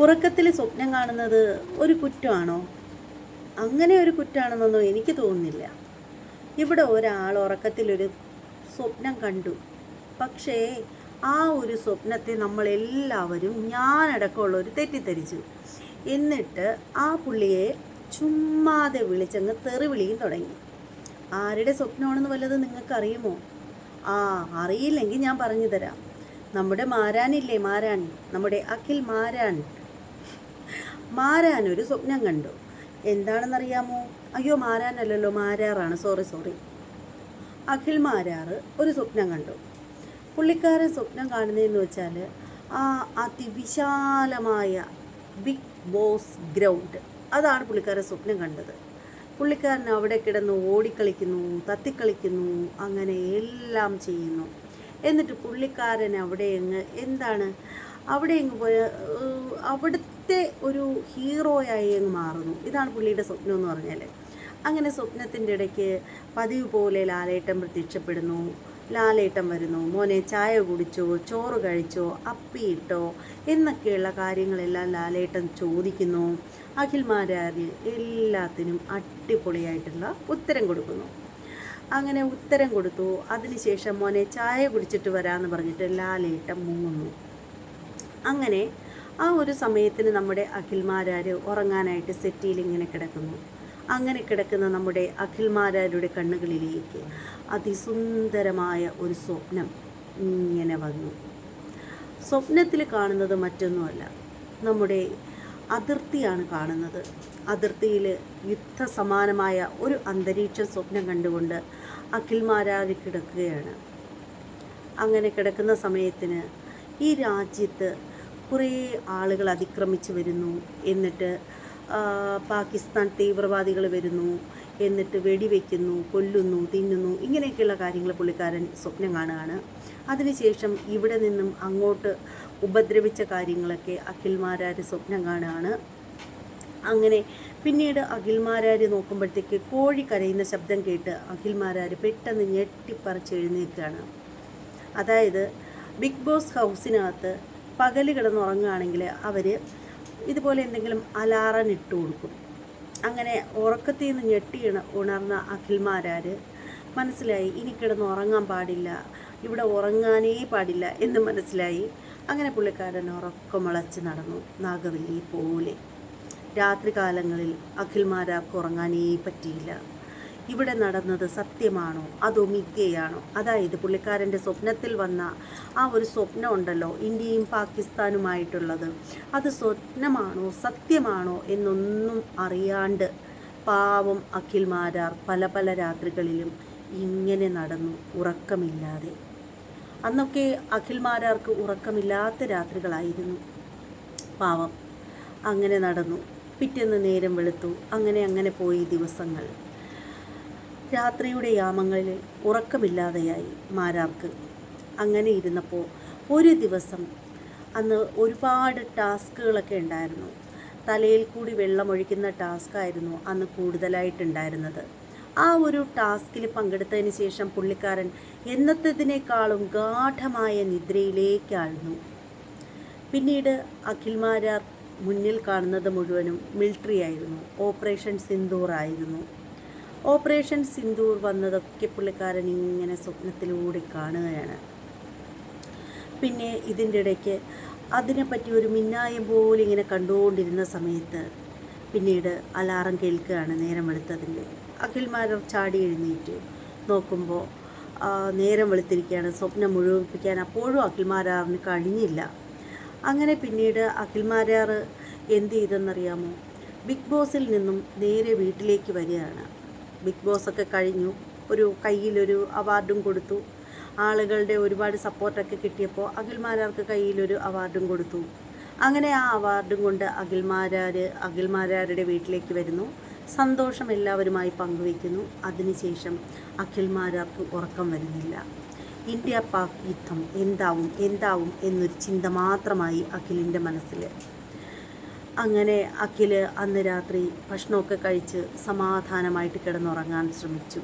ഉറക്കത്തിൽ സ്വപ്നം കാണുന്നത് ഒരു കുറ്റമാണോ? അങ്ങനെ ഒരു കുറ്റമാണെന്നൊന്നും എനിക്ക് തോന്നുന്നില്ല. ഇവിടെ ഒരാൾ ഉറക്കത്തിലൊരു സ്വപ്നം കണ്ടു. പക്ഷേ ആ ഒരു സ്വപ്നത്തെ നമ്മളെല്ലാവരും ഒരു തെറ്റിദ്ധരിച്ചു. എന്നിട്ട് ആ പുള്ളിയെ ചുമ്മാതെ വിളിച്ചങ്ങ് തെറി വിളിയും തുടങ്ങി. ആരുടെ സ്വപ്നമാണെന്ന് വല്ലത് നിങ്ങൾക്കറിയുമോ? ആ അറിയില്ലെങ്കിൽ ഞാൻ പറഞ്ഞു തരാം. നമ്മുടെ മാരാനില്ലേ മാരാൻ? നമ്മുടെ അഖിൽ മാരാൻ. മാരാൻ ഒരു സ്വപ്നം കണ്ടു. എന്താണെന്നറിയാമോ? അയ്യോ മാരാനല്ലല്ലോ മാരാറാണ്. സോറി സോറി അഖിൽ മാരാറ് ഒരു സ്വപ്നം കണ്ടു. പുള്ളിക്കാരൻ സ്വപ്നം കാണുന്നതെന്ന് വെച്ചാൽ ആ അതിവിശാലമായ ബിഗ് ബോസ് ഗ്രൗണ്ട് അതാണ് പുള്ളിക്കാരൻ സ്വപ്നം കണ്ടത്. പുള്ളിക്കാരൻ അവിടെ കിടന്ന് ഓടിക്കളിക്കുന്നു തത്തിക്കളിക്കുന്നു അങ്ങനെ എല്ലാം ചെയ്യുന്നു. എന്നിട്ട് പുള്ളിക്കാരൻ അവിടെ അങ്ങ് എന്താണ്? അവിടെ അങ്ങ് പോയ ഏഹ്, അവിടുത്തെ ഒരു ഹീറോയായി അങ്ങ് മാറുന്നു. ഇതാണ് പുള്ളിയുടെ സ്വപ്നം എന്ന് പറഞ്ഞാൽ അങ്ങനെ സ്വപ്നത്തിന്റെ ഇടയ്ക്ക് പതിവ് പോലെ ലാലേട്ടൻ പ്രത്യക്ഷപ്പെടുന്നു. ലാലേട്ടൻ വരുന്നു. മോനെ ചായ കുടിച്ചോ ചോറ് കഴിച്ചോ അപ്പിയിട്ടോ എന്നൊക്കെയുള്ള കാര്യങ്ങളെല്ലാം ലാലേട്ടൻ ചോദിക്കുന്നു. അഖിൽമാരാര് എല്ലാത്തിനും അടിപൊളിയായിട്ടുള്ള ഉത്തരം കൊടുക്കുന്നു. അങ്ങനെ ഉത്തരം കൊടുത്തു. അതിനുശേഷം മോനെ ചായ കുടിച്ചിട്ട് വരാമെന്ന് പറഞ്ഞിട്ട് ലാലേട്ടൻ മുങ്ങുന്നു. അങ്ങനെ ആ ഒരു സമയത്തിന് നമ്മുടെ അഖിൽമാരാർ ഉറങ്ങാനായിട്ട് സെറ്റിയിൽ ഇങ്ങനെ കിടക്കുന്നു. അങ്ങനെ കിടക്കുന്ന നമ്മുടെ അഖിൽമാരാരുടെ കണ്ണുകളിലേക്ക് അതിസുന്ദരമായ ഒരു സ്വപ്നം ഇങ്ങനെ വന്നു. സ്വപ്നത്തിൽ കാണുന്നത് മറ്റൊന്നുമല്ല നമ്മുടെ അതിർത്തിയാണ് കാണുന്നത്. അതിർത്തിയിൽ യുദ്ധസമാനമായ ഒരു അന്തരീക്ഷം സ്വപ്നം കണ്ടുകൊണ്ട് അഖിൽമാരാർ കിടക്കുകയാണ്. അങ്ങനെ കിടക്കുന്ന സമയത്തിന് ഈ രാജ്യത്ത് കുറേ ആളുകൾ അതിക്രമിച്ച് വരുന്നു. എന്നിട്ട് പാകിസ്ഥാൻ തീവ്രവാദികൾ വരുന്നു. എന്നിട്ട് വെടിവെക്കുന്നു കൊല്ലുന്നു തിന്നുന്നു. ഇങ്ങനെയൊക്കെയുള്ള കാര്യങ്ങൾ പുള്ളിക്കാരൻ സ്വപ്നം കാണുകയാണ്. അതിനുശേഷം ഇവിടെ നിന്നും അങ്ങോട്ട് ഉപദ്രവിച്ച കാര്യങ്ങളൊക്കെ അഖിൽമാരാർ സ്വപ്നം കാണുകയാണ്. അങ്ങനെ പിന്നീട് അഖിൽമാരാർ നോക്കുമ്പോഴത്തേക്ക് കോഴി കരയുന്ന ശബ്ദം കേട്ട് അഖിൽമാരാർ പെട്ടെന്ന് ഞെട്ടിപ്പറിച്ച് എഴുന്നേൽക്കുകയാണ്. അതായത് ബിഗ് ബോസ് ഹൗസിനകത്ത് പകൽ കിടന്നുറങ്ങുകയാണെങ്കിൽ അവർ ഇതുപോലെ എന്തെങ്കിലും അലാറം ഇട്ട് കൊടുക്കും. അങ്ങനെ ഉറക്കത്തിൽ നിന്ന് ഞെട്ടി ഉണ- ഉണർന്ന അഖിൽമാരാർ മനസ്സിലായി ഇനി കിടന്ന് ഉറങ്ങാൻ പാടില്ല ഇവിടെ ഉറങ്ങാനേ പാടില്ല എന്ന് മനസ്സിലായി. അങ്ങനെ പുള്ളിക്കാരൻ ഉറക്കമുളച്ച് നടന്നു നാഗവല്ലി പോലെ. രാത്രികാലങ്ങളിൽ അഖിൽമാരാർക്ക് ഉറങ്ങാനേ പറ്റിയില്ല. ഇവിടെ നടന്നത് സത്യമാണോ? അതോ മിഥ്യയാണോ? അതായത് പുള്ളിക്കാരന്റെ സ്വപ്നത്തിൽ വന്ന ആ ഒരു സ്വപ്നം ഉണ്ടല്ലോ ഇന്ത്യയും പാകിസ്ഥാനുമായിട്ടുള്ളത്. അത് സ്വപ്നമാണോ സത്യമാണോ എന്നൊന്നും അറിയാണ്ട് പാവം അഖിൽമാരാർ പല പല രാത്രികളിലും ഇങ്ങനെ നടന്നു ഉറക്കമില്ലാതെ. അന്നൊക്കെ അഖിൽമാരാർക്ക് ഉറക്കമില്ലാത്ത രാത്രികളായിരുന്നു. പാവം. അങ്ങനെ നടന്നു. പിറ്റേന്ന് നേരം വെളുത്തു. അങ്ങനെ അങ്ങനെ പോയി ദിവസങ്ങൾ. രാത്രിയുടെ യാമങ്ങളിൽ ഉറക്കമില്ലാതെയായി മാരാർക്ക്. അങ്ങനെ ഇരുന്നപ്പോൾ ഒരു ദിവസം അന്ന് ഒരുപാട് ടാസ്കുകളൊക്കെ ഉണ്ടായിരുന്നു. തലയിൽ കൂടി വെള്ളമൊഴിക്കുന്ന ടാസ്കായിരുന്നു അന്ന് കൂടുതലായിട്ടുണ്ടായിരുന്നത്. ആ ഒരു ടാസ്കിൽ പങ്കെടുത്തതിന് ശേഷം പുള്ളിക്കാരൻ എന്നത്തേതിനേക്കാളും ഗാഠമായ നിദ്രയിലേക്കാഴ്ന്നു പിന്നീട് അഖിൽമാരാർ മുന്നിൽ കാണുന്നത് മുഴുവനും മിലിറ്ററി ആയിരുന്നു. ഓപ്പറേഷൻ സിന്ദൂർ ആയിരുന്നു. ഓപ്പറേഷൻ സിന്ദൂർ വന്നതൊക്കെ പുള്ളിക്കാരൻ ഇങ്ങനെ സ്വപ്നത്തിലൂടെ കാണുകയാണ്. പിന്നെ ഇതിന്റെ ഇടയ്ക്ക് അതിനെപ്പറ്റി ഒരു മിന്നായം പോലെ ഇങ്ങനെ കണ്ടുകൊണ്ടിരുന്ന സമയത്ത് പിന്നീട് അലാറം കേൾക്കുകയാണ് നേരം വെളുത്തതിന്റെ. അഖിൽമാരർ ചാടി എഴുന്നേറ്റ് നോക്കുമ്പോൾ നേരം വെളുത്തിരിക്കുകയാണ്. സ്വപ്നം മുഴുവിപ്പിക്കാൻ അപ്പോഴും അഖിൽമാരാറിന് കഴിഞ്ഞില്ല. അങ്ങനെ പിന്നീട് അഖിൽമാരാർ എന്ത് ചെയ്തെന്നറിയാമോ? ബിഗ് ബോസിൽ നിന്നും നേരെ വീട്ടിലേക്ക് വരികയാണ്. ബിഗ് ബോസ് ഒക്കെ കഴിഞ്ഞു. ഒരു കയ്യിലൊരു അവാർഡും കൊടുത്തു. ആളുകളുടെ ഒരുപാട് സപ്പോർട്ടൊക്കെ കിട്ടിയപ്പോൾ അഖിൽമാരാർക്ക് കയ്യിലൊരു അവാർഡും കൊടുത്തു. അങ്ങനെ ആ അവാർഡും കൊണ്ട് അഖിൽമാരാർ അഖിൽമാരാരുടെ വീട്ടിലേക്ക് വരുന്നു. സന്തോഷം എല്ലാവരുമായി പങ്കുവയ്ക്കുന്നു. അതിനുശേഷം അഖിൽമാരാർക്ക് ഉറക്കം വരുന്നില്ല. ഇന്ത്യ പാക് യുദ്ധം എന്താവും എന്താവും എന്നൊരു ചിന്ത മാത്രമായി അഖിലിന്റെ മനസ്സിൽ അങ്ങനെ അഖിൽ അന്ന് രാത്രി ഭക്ഷണമൊക്കെ കഴിച്ച് സമാധാനമായിട്ട് കിടന്നുറങ്ങാൻ ശ്രമിച്ചു.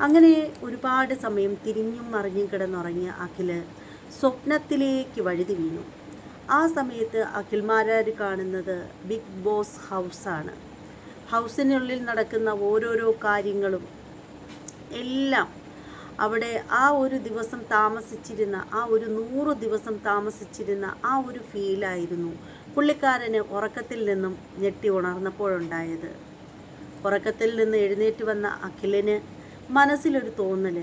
അങ്ങനെ ഒരുപാട് സമയം തിരിഞ്ഞും മറിഞ്ഞും കിടന്നുറങ്ങിയ അഖിൽ സ്വപ്നത്തിലേക്ക് വഴുതി വീണു. ആ സമയത്ത് അഖിൽമാരാർ കാണുന്നത് ബിഗ് ബോസ് ഹൗസാണ്. ഹൗസിനുള്ളിൽ നടക്കുന്ന ഓരോരോ കാര്യങ്ങളും എല്ലാം അവിടെ ആ ഒരു ദിവസം താമസിച്ചിരുന്ന ആ ഒരു നൂറ് ദിവസം താമസിച്ചിരുന്ന ആ ഒരു ഫീലായിരുന്നു പുള്ളിക്കാരന് ഉറക്കത്തിൽ നിന്നും ഞെട്ടി ഉണർന്നപ്പോഴുണ്ടായത്. ഉറക്കത്തിൽ നിന്ന് എഴുന്നേറ്റ് വന്ന അഖിലിന് മനസ്സിലൊരു തോന്നൽ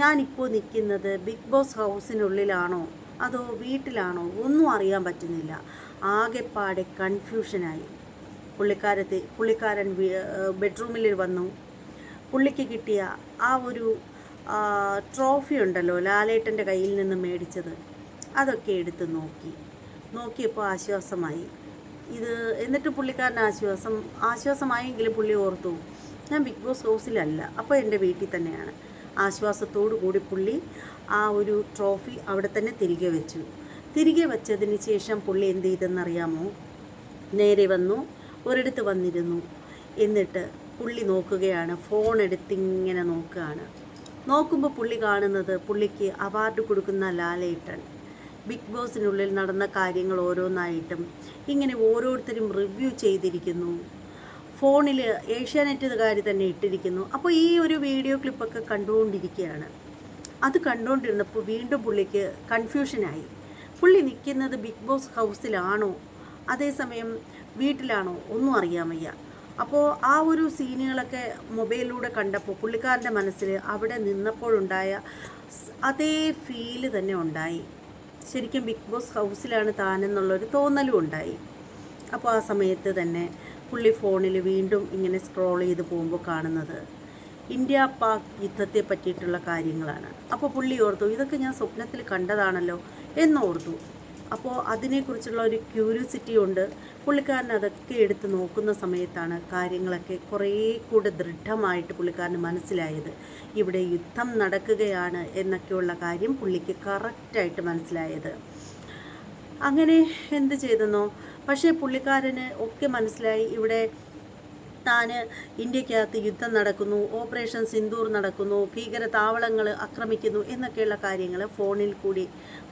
ഞാനിപ്പോൾ നിൽക്കുന്നത് ബിഗ് ബോസ് ഹൗസിനുള്ളിലാണോ? അതോ വീട്ടിലാണോ? ഒന്നും അറിയാൻ പറ്റുന്നില്ല. ആകെപ്പാടെ കൺഫ്യൂഷനായി. പുള്ളിക്കാരത്തെ പുള്ളിക്കാരൻ ബെഡ്റൂമിൽ വന്നു. പുള്ളിക്ക് കിട്ടിയ ആ ഒരു ട്രോഫി ഉണ്ടല്ലോ ലാലേട്ടന്റെ കയ്യിൽ നിന്ന് മേടിച്ചത് അതൊക്കെ എടുത്ത് നോക്കി. നോക്കിയപ്പോൾ ആശ്വാസമായി. ഇത് എന്നിട്ട് പുള്ളിക്കാരന്റെ ആശ്വാസം ആശ്വാസമായെങ്കിലും പുള്ളി ഓർത്തു ഞാൻ ബിഗ് ബോസ് ഹൗസിലല്ല അപ്പോൾ എന്റെ വീട്ടിൽ തന്നെയാണ്. ആശ്വാസത്തോടു കൂടി പുള്ളി ആ ഒരു ട്രോഫി അവിടെ തന്നെ തിരികെ വെച്ചു. തിരികെ വെച്ചതിന് ശേഷം പുള്ളി എന്ത് ചെയ്തെന്നറിയാമോ? നേരെ വന്നു ഒരിടത്ത് വന്നിരുന്നു. എന്നിട്ട് പുള്ളി നോക്കുകയാണ് ഫോൺ എടുത്തിങ്ങനെ നോക്കുകയാണ്. നോക്കുമ്പോൾ പുള്ളി കാണുന്നത് പുള്ളിക്ക് അവാർഡ് കൊടുക്കുന്ന ലാലേട്ടൻ. ബിഗ് ബോസിനുള്ളിൽ നടന്ന കാര്യങ്ങൾ ഓരോന്നായിട്ടും ഇങ്ങനെ ഓരോരുത്തരും റിവ്യൂ ചെയ്തിരിക്കുന്നു. ഫോണിൽ ഏഷ്യാനെറ്റുകാർ തന്നെ ഇട്ടിരിക്കുന്നു. അപ്പോൾ ഈ ഒരു വീഡിയോ ക്ലിപ്പൊക്കെ കണ്ടുകൊണ്ടിരിക്കുകയാണ്. അത് കണ്ടുകൊണ്ടിരുന്നപ്പോൾ വീണ്ടും പുള്ളിക്ക് കൺഫ്യൂഷനായി പുള്ളി നിൽക്കുന്നത് ബിഗ് ബോസ് ഹൗസിലാണോ അതേസമയം വീട്ടിലാണോ? ഒന്നും അറിയാൻ വയ്യ. അപ്പോൾ ആ ഒരു സീനുകളൊക്കെ മൊബൈലിലൂടെ കണ്ടപ്പോൾ പുള്ളിക്കാരന്റെ മനസ്സിൽ അവിടെ നിന്നപ്പോഴുണ്ടായ അതേ ഫീൽ തന്നെ ഉണ്ടായി. ശരിക്കും ബിഗ് ബോസ് ഹൗസിലാണ് താനെന്നുള്ളൊരു തോന്നലും ഉണ്ടായി. അപ്പോൾ ആ സമയത്ത് തന്നെ പുള്ളി ഫോണിൽ വീണ്ടും ഇങ്ങനെ സ്ക്രോൾ ചെയ്ത് പോകുമ്പോൾ കാണുന്നത് ഇന്ത്യ പാക് യുദ്ധത്തെ പറ്റിയിട്ടുള്ള കാര്യങ്ങളാണ്. അപ്പോൾ പുള്ളി ഓർത്തു ഇതൊക്കെ ഞാൻ സ്വപ്നത്തിൽ കണ്ടതാണല്ലോ എന്നോർത്തു. അപ്പോൾ അതിനെക്കുറിച്ചുള്ള ഒരു ക്യൂരിയോസിറ്റി ഉണ്ട്. പുള്ളിക്കാരൻ അതൊക്കെ എടുത്ത് നോക്കുന്ന സമയത്താണ് കാര്യങ്ങളൊക്കെ കുറേ കൂടെ ദൃഢമായിട്ട് പുള്ളിക്കാരന് മനസ്സിലായത്. ഇവിടെ യുദ്ധം നടക്കുകയാണ് എന്നൊക്കെയുള്ള കാര്യം പുള്ളിക്ക് കറക്റ്റായിട്ട് മനസ്സിലായത്. അങ്ങനെ എന്ത് ചെയ്തെന്നോ? പക്ഷേ പുള്ളിക്കാരന് ഒക്കെ മനസ്സിലായി. ഇവിടെ താന് ഇന്ത്യക്കകത്ത് യുദ്ധം നടക്കുന്നു ഓപ്പറേഷൻ സിന്ദൂർ നടക്കുന്നു ഭീകര താവളങ്ങൾ ആക്രമിക്കുന്നു എന്നൊക്കെയുള്ള കാര്യങ്ങൾ ഫോണിൽ കൂടി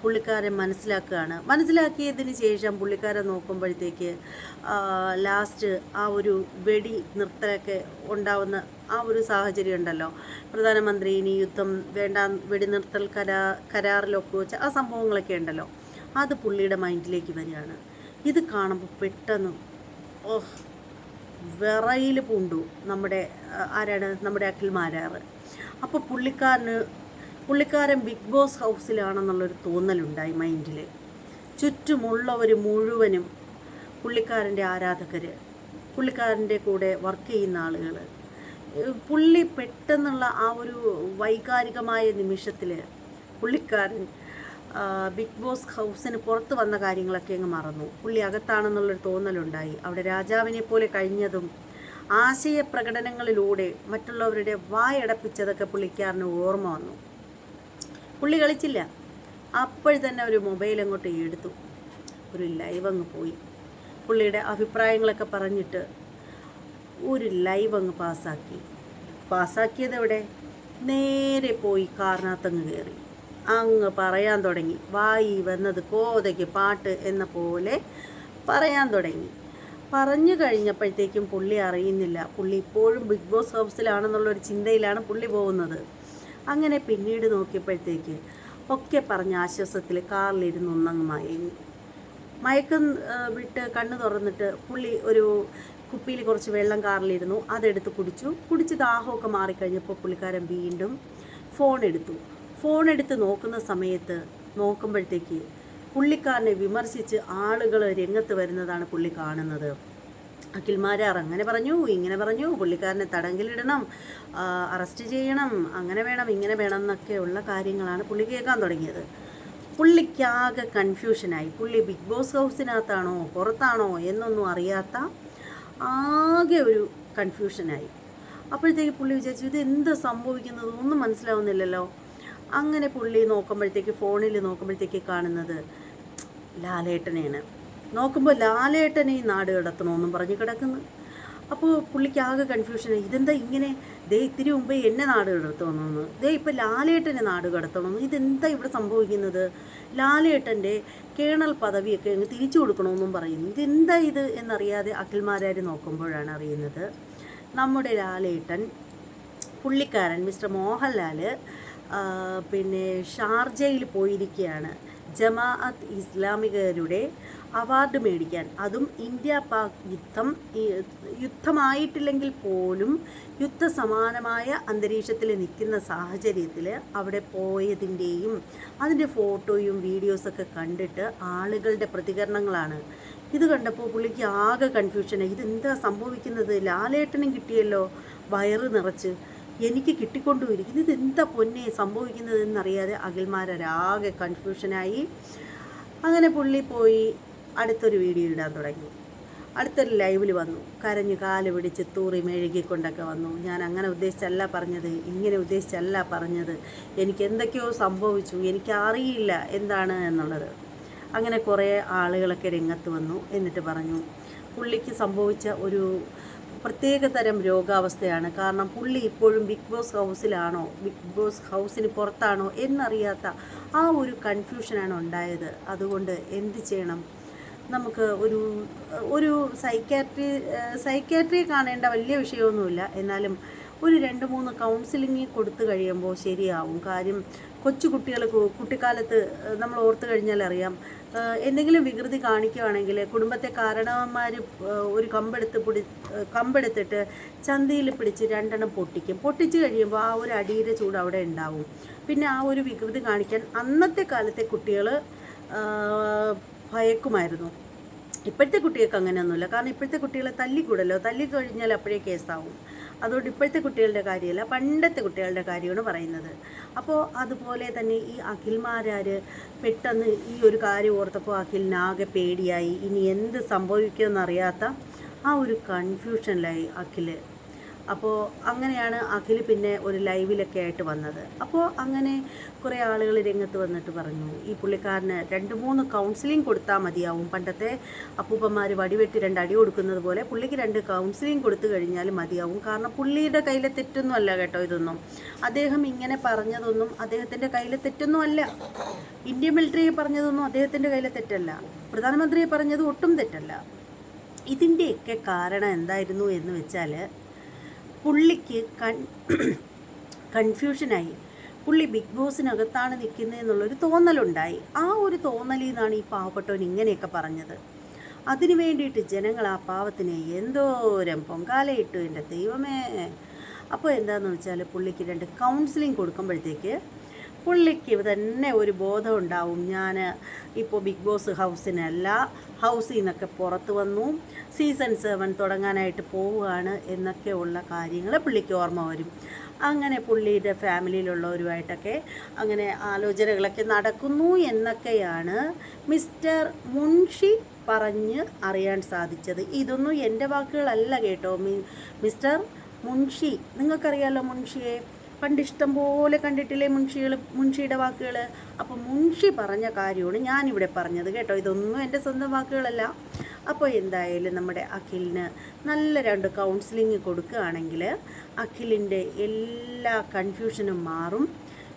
പുള്ളിക്കാരൻ മനസ്സിലാക്കുകയാണ്. മനസ്സിലാക്കിയതിന് ശേഷം പുള്ളിക്കാരൻ നോക്കുമ്പോഴത്തേക്ക് ലാസ്റ്റ് ആ ഒരു വെടി നിർത്തലൊക്കെ ഉണ്ടാവുന്ന ആ ഒരു സാഹചര്യം ഉണ്ടല്ലോ. പ്രധാനമന്ത്രി ഇനി യുദ്ധം വേണ്ട വെടിനിർത്തൽ കരാ കരാറിലൊക്കെ വെച്ച ആ സംഭവങ്ങളൊക്കെ ഉണ്ടല്ലോ. അത് പുള്ളിയുടെ മൈൻഡിലേക്ക് വരികയാണ്. ഇത് കാണുമ്പോൾ പെട്ടെന്ന് ഓഹ് വിറയിൽ പൂണ്ടു നമ്മുടെ ആരാണ്? നമ്മുടെ അഖിൽ മാരാറ് അപ്പോൾ പുള്ളിക്കാരന് പുള്ളിക്കാരൻ ബിഗ് ബോസ് ഹൗസിലാണെന്നുള്ളൊരു തോന്നലുണ്ടായി മൈൻഡിൽ ചുറ്റുമുള്ളവർ മുഴുവനും പുള്ളിക്കാരന്റെ ആരാധകർ പുള്ളിക്കാരന്റെ കൂടെ വർക്ക് ചെയ്യുന്ന ആളുകൾ പുള്ളി പെട്ടെന്നുള്ള ആ ഒരു വൈകാരികമായ നിമിഷത്തിൽ പുള്ളിക്കാരൻ ബിഗ് ബോസ് ഹൗസിന് പുറത്ത് വന്ന കാര്യങ്ങളൊക്കെ അങ്ങ് മറന്നു. പുള്ളി അകത്താണെന്നുള്ളൊരു തോന്നലുണ്ടായി. അവിടെ രാജാവിനെ പോലെ കഴിഞ്ഞതും ആശയ പ്രകടനങ്ങളിലൂടെ മറ്റുള്ളവരുടെ വായടപ്പിച്ചതൊക്കെ പുള്ളിക്കാരന് ഓർമ്മ വന്നു. പുള്ളി കളിച്ചില്ല. അപ്പോൾ തന്നെ ഒരു മൊബൈൽ അങ്ങോട്ട് എടുത്തു. ഒരു ലൈവ് അങ്ങ് പോയി. പുള്ളിയുടെ അഭിപ്രായങ്ങളൊക്കെ പറഞ്ഞിട്ട് ഒരു ലൈവ് അങ്ങ് പാസ്സാക്കി. പാസ്സാക്കിയത് എവിടെ? നേരെ പോയി കാറിനകത്തങ്ങ് കയറി. അങ്ങ് പറയാൻ തുടങ്ങി. വായി വന്നത് കോതയ്ക്ക് പാട്ട് എന്ന പോലെ പറയാൻ തുടങ്ങി. പറഞ്ഞു കഴിഞ്ഞപ്പോഴത്തേക്കും പുള്ളി അറിയുന്നില്ല. പുള്ളി ഇപ്പോഴും ബിഗ് ബോസ് ഹൗസിലാണെന്നുള്ളൊരു ചിന്തയിലാണ് പുള്ളി പോകുന്നത്. അങ്ങനെ പിന്നീട് നോക്കിയപ്പോഴത്തേക്ക് ഒക്കെ പറഞ്ഞ ആശ്വാസത്തിൽ കാറിലിരുന്ന് ഒന്നങ്ങ് മയങ്ങി. മയക്കം വിട്ട് കണ്ണു തുറന്നിട്ട് പുള്ളി ഒരു കുപ്പിയിൽ കുറച്ച് വെള്ളം കാറിലിരുന്നു. അതെടുത്ത് കുടിച്ചു. കുടിച്ച് ദാഹമൊക്കെ മാറിക്കഴിഞ്ഞപ്പോൾ പുള്ളിക്കാരൻ വീണ്ടും ഫോൺ എടുത്തു ഫോൺ എടുത്ത് നോക്കുന്ന സമയത്ത് നോക്കുമ്പോഴത്തേക്ക് പുള്ളിക്കാരനെ വിമർശിച്ച് ആളുകൾ രംഗത്ത് വരുന്നതാണ് പുള്ളി കാണുന്നത്. അഖിൽമാരാർ അങ്ങനെ പറഞ്ഞു ഇങ്ങനെ പറഞ്ഞു പുള്ളിക്കാരനെ തടങ്കിലിടണം അറസ്റ്റ് ചെയ്യണം അങ്ങനെ വേണം ഇങ്ങനെ വേണം എന്നൊക്കെയുള്ള കാര്യങ്ങളാണ് പുള്ളി കേൾക്കാൻ തുടങ്ങിയത്. പുള്ളിക്കാകെ കൺഫ്യൂഷനായി പുള്ളി ബിഗ് ബോസ് ഹൗസിനകത്താണോ പുറത്താണോ എന്നൊന്നും അറിയാത്ത ആകെ ഒരു കൺഫ്യൂഷനായി അപ്പോഴത്തേക്ക് പുള്ളി വിചാരിച്ചു ഇത് എന്താ സംഭവിക്കുന്നത്? ഒന്നും മനസ്സിലാവുന്നില്ലല്ലോ. അങ്ങനെ പുള്ളി നോക്കുമ്പോഴത്തേക്ക് ഫോണിൽ നോക്കുമ്പോഴത്തേക്ക് കാണുന്നത് ലാലേട്ടനെയാണ്. നോക്കുമ്പോൾ ലാലേട്ടനെ ഈ നാട് കിടത്തണമെന്നും പറഞ്ഞ് കിടക്കുന്നു. അപ്പോൾ പുള്ളിക്ക് ആകെ കൺഫ്യൂഷൻ ഇതെന്താ ഇങ്ങനെ? ദേ ഇത്തിരി മുമ്പേ എന്നെ നാട് കിടത്തണമെന്ന് ദേ ഇപ്പോൾ ലാലേട്ടനെ നാട് കിടത്തണമെന്ന് ഇതെന്താ ഇവിടെ സംഭവിക്കുന്നത്? ലാലേട്ടന്റെ കേണൽ പദവിയൊക്കെ അങ്ങ് തിരിച്ചു കൊടുക്കണമെന്നും പറയുന്നു. ഇതെന്താ ഇത് എന്നറിയാതെ അഖിൽമാരാർ നോക്കുമ്പോഴാണ് അറിയുന്നത്. നമ്മുടെ ലാലേട്ടൻ പുള്ളിക്കാരൻ മിസ്റ്റർ മോഹൻലാൽ പിന്നെ ഷാർജയിൽ പോയിരിക്കുകയാണ് ജമാഅത്ത് ഇസ്ലാമികരുടെ അവാർഡ് മേടിക്കാൻ. അതും ഇന്ത്യ പാക് യുദ്ധം യുദ്ധമായിട്ടില്ലെങ്കിൽ പോലും യുദ്ധസമാനമായ അന്തരീക്ഷത്തിൽ നിൽക്കുന്ന സാഹചര്യത്തിൽ അവിടെ പോയതിന്റെയും അതിന്റെ ഫോട്ടോയും വീഡിയോസൊക്കെ കണ്ടിട്ട് ആളുകളുടെ പ്രതികരണങ്ങളാണ്. ഇത് കണ്ടപ്പോൾ പുള്ളിക്ക് ആകെ കൺഫ്യൂഷനായി ഇതെന്താ സംഭവിക്കുന്നത്? ലാലേട്ടനും കിട്ടിയല്ലോ വയറ് നിറച്ച്. എനിക്ക് കിട്ടിക്കൊണ്ടുവരിക ഇത് എന്താ പൊന്നെ സംഭവിക്കുന്നതെന്നറിയാതെ അഖിൽമാരൊരാകെ കൺഫ്യൂഷനായി അങ്ങനെ പുള്ളി പോയി അടുത്തൊരു വീഡിയോ ഇടാൻ തുടങ്ങി. അടുത്തൊരു ലൈവിൽ വന്നു. കരഞ്ഞു കാൽ പിടിച്ച് തൂറി മെഴുകിക്കൊണ്ടൊക്കെ വന്നു. ഞാൻ അങ്ങനെ ഉദ്ദേശിച്ചല്ല പറഞ്ഞത്. ഇങ്ങനെ ഉദ്ദേശിച്ചല്ല പറഞ്ഞത്. എനിക്ക് എന്തൊക്കെയോ സംഭവിച്ചു. എനിക്ക് അറിയില്ല എന്താണ് എന്നുള്ളത്. അങ്ങനെ കുറേ ആളുകളൊക്കെ രംഗത്ത് വന്നു. എന്നിട്ട് പറഞ്ഞു പുള്ളിക്ക് സംഭവിച്ച ഒരു പ്രത്യേക തരം രോഗാവസ്ഥയാണ്. കാരണം പുള്ളി ഇപ്പോഴും ബിഗ് ബോസ് ഹൗസിലാണോ ബിഗ് ബോസ് ഹൗസിന് പുറത്താണോ എന്നറിയാത്ത ആ ഒരു കൺഫ്യൂഷനാണ് ഉണ്ടായത്. അതുകൊണ്ട് എന്ത് ചെയ്യണം? നമുക്ക് ഒരു ഒരു സൈക്കാട്രി സൈക്കാട്രിയെ കാണേണ്ട വലിയ വിഷയമൊന്നുമില്ല. എന്നാലും ഒരു രണ്ട് മൂന്ന് കൗൺസിലിംഗ് കൊടുത്തു കഴിയുമ്പോൾ ശരിയാവും. കാര്യം കൊച്ചു കുട്ടികൾ കുട്ടിക്കാലത്ത് നമ്മൾ ഓർത്തു കഴിഞ്ഞാൽ അറിയാം എന്തെങ്കിലും വികൃതി കാണിക്കുകയാണെങ്കിൽ കുടുംബത്തെ കാരണവന്മാർ ഒരു കമ്പെടുത്ത് പിടി കമ്പെടുത്തിട്ട് ചന്തയിൽ പിടിച്ച് രണ്ടെണ്ണം പൊട്ടിക്കും. പൊട്ടിച്ച് കഴിയുമ്പോൾ ആ ഒരു അടിയുടെ ചൂട് അവിടെ ഉണ്ടാവും. പിന്നെ ആ ഒരു വികൃതി കാണിക്കാൻ അന്നത്തെ കാലത്തെ കുട്ടികൾ ഭയക്കുമായിരുന്നു. ഇപ്പോഴത്തെ കുട്ടികൾക്ക് അങ്ങനെയൊന്നുമില്ല. കാരണം ഇപ്പോഴത്തെ കുട്ടികളെ തല്ലിക്കൂടല്ലോ. തല്ലിക്കഴിഞ്ഞാൽ അപ്പോഴേ കേസാവും അതുകൊണ്ട് ഇപ്പോഴത്തെ കുട്ടികളുടെ കാര്യമല്ല പണ്ടത്തെ കുട്ടികളുടെ കാര്യമാണ് പറയുന്നത്. അപ്പോൾ അതുപോലെ തന്നെ ഈ അഖിൽമാരാർ പെട്ടെന്ന് ഈ ഒരു കാര്യം ഓർത്തപ്പോൾ അഖിലിനാകെ പേടിയായി. ഇനി എന്ത് സംഭവിക്കുമെന്നറിയാത്ത ആ ഒരു കൺഫ്യൂഷനിലായി അഖിൽ അപ്പോൾ അങ്ങനെയാണ് അഖിൽ പിന്നെ ഒരു ലൈവിലൊക്കെ ആയിട്ട് വന്നത്. അപ്പോൾ അങ്ങനെ കുറേ ആളുകൾ രംഗത്ത് വന്നിട്ട് പറഞ്ഞു ഈ പുള്ളിക്കാരന് രണ്ട് മൂന്ന് കൗൺസിലിംഗ് കൊടുത്താൽ മതിയാവും. പണ്ടത്തെ അപ്പൂപ്പന്മാർ വടിവെട്ടി രണ്ട് അടി കൊടുക്കുന്നത് പോലെ പുള്ളിക്ക് രണ്ട് കൗൺസിലിംഗ് കൊടുത്തു കഴിഞ്ഞാൽ മതിയാവും. കാരണം പുള്ളിയുടെ കയ്യിലെ തെറ്റൊന്നും അല്ല കേട്ടോ ഇതൊന്നും. അദ്ദേഹം ഇങ്ങനെ പറഞ്ഞതൊന്നും അദ്ദേഹത്തിന്റെ കയ്യിലെ തെറ്റൊന്നും അല്ല ഇന്ത്യൻ മിലിറ്ററി പറഞ്ഞതൊന്നും അദ്ദേഹത്തിന്റെ കയ്യിലെ തെറ്റല്ല. പ്രധാനമന്ത്രി പറഞ്ഞത് ഒട്ടും തെറ്റല്ല. ഇതിന്റെയൊക്കെ കാരണം എന്തായിരുന്നു എന്ന് വെച്ചാൽ പുള്ളിക്ക് കൺ കൺഫ്യൂഷനായി പുള്ളി ബിഗ് ബോസിനകത്താണ് നിൽക്കുന്നതെന്നുള്ളൊരു തോന്നലുണ്ടായി. ആ ഒരു തോന്നലിൽ നിന്നാണ് ഈ പാവപ്പെട്ടവൻ ഇങ്ങനെയൊക്കെ പറഞ്ഞത്. അതിനു വേണ്ടിയിട്ട് ജനങ്ങൾ ആ പാവത്തിന് എന്തോരം പൊങ്കാലയിട്ടു എന്റെ ദൈവമേ. അപ്പോൾ എന്താണെന്ന് വെച്ചാൽ പുള്ളിക്ക് രണ്ട് കൗൺസിലിംഗ് കൊടുക്കുമ്പോഴത്തേക്ക് പുള്ളിക്ക് തന്നെ ഒരു ബോധം ഉണ്ടാവും. ഞാൻ ഇപ്പോൾ ബിഗ് ബോസ് ഹൗസിനല്ല ഹൗസിൽ നിന്നൊക്കെ പുറത്ത് വന്നു. സീസൺ സെവൻ തുടങ്ങാനായിട്ട് പോവുകയാണ് എന്നൊക്കെയുള്ള കാര്യങ്ങൾ പുള്ളിക്ക് ഓർമ്മ വരും. അങ്ങനെ പുള്ളിയുടെ ഫാമിലിയിലുള്ളവരുമായിട്ടൊക്കെ അങ്ങനെ ആലോചനകളൊക്കെ നടക്കുന്നു എന്നൊക്കെയാണ് മിസ്റ്റർ മുൻഷി പറഞ്ഞ് അറിയാൻ സാധിച്ചത്. ഇതൊന്നും എന്റെ വാക്കുകളല്ല കേട്ടോ. മിസ്റ്റർ മുൻഷി. നിങ്ങൾക്കറിയാലോ മുൻഷിയെ? പണ്ട് ഇഷ്ടം പോലെ കണ്ടിട്ടില്ലേ മുൻഷികൾ മുൻഷിയുടെ വാക്കുകൾ അപ്പോൾ മുൻഷി പറഞ്ഞ കാര്യമാണ് ഞാനിവിടെ പറഞ്ഞത് കേട്ടോ. ഇതൊന്നും എന്റെ സ്വന്തം വാക്കുകളല്ല. അപ്പോൾ എന്തായാലും നമ്മുടെ അഖിലിന് നല്ല രണ്ട് കൗൺസിലിംഗ് കൊടുക്കുകയാണെങ്കിൽ അഖിലിന്റെ എല്ലാ കൺഫ്യൂഷനും മാറും.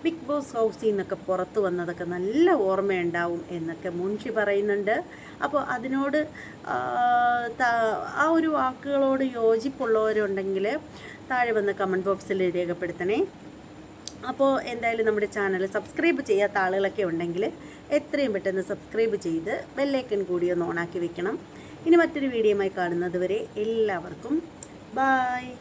ബിഗ് ബോസ് ഹൗസിൽ നിന്നൊക്കെ പുറത്ത് വന്നതൊക്കെ നല്ല ഓർമ്മയുണ്ടാവും എന്നൊക്കെ മുൻഷി പറയുന്നുണ്ട്. അപ്പോൾ അതിനോട് ആ, ഒരു വാക്കുകളോട് യോജിപ്പുള്ളവരുണ്ടെങ്കിൽ താഴെ വന്ന് കമന്റ് ബോക്സിൽ രേഖപ്പെടുത്തണേ. അപ്പോൾ എന്തായാലും നമ്മുടെ ചാനൽ സബ്സ്ക്രൈബ് ചെയ്യാത്ത ആളുകളൊക്കെ ഉണ്ടെങ്കിൽ എത്രയും പെട്ടെന്ന് സബ്സ്ക്രൈബ് ചെയ്ത് ബെല്ലൈക്കൺ കൂടി ഒന്ന് ഓണാക്കി വെക്കണം. ഇനി മറ്റൊരു വീഡിയോയുമായി കാണുന്നത് വരെ എല്ലാവർക്കും ബായ്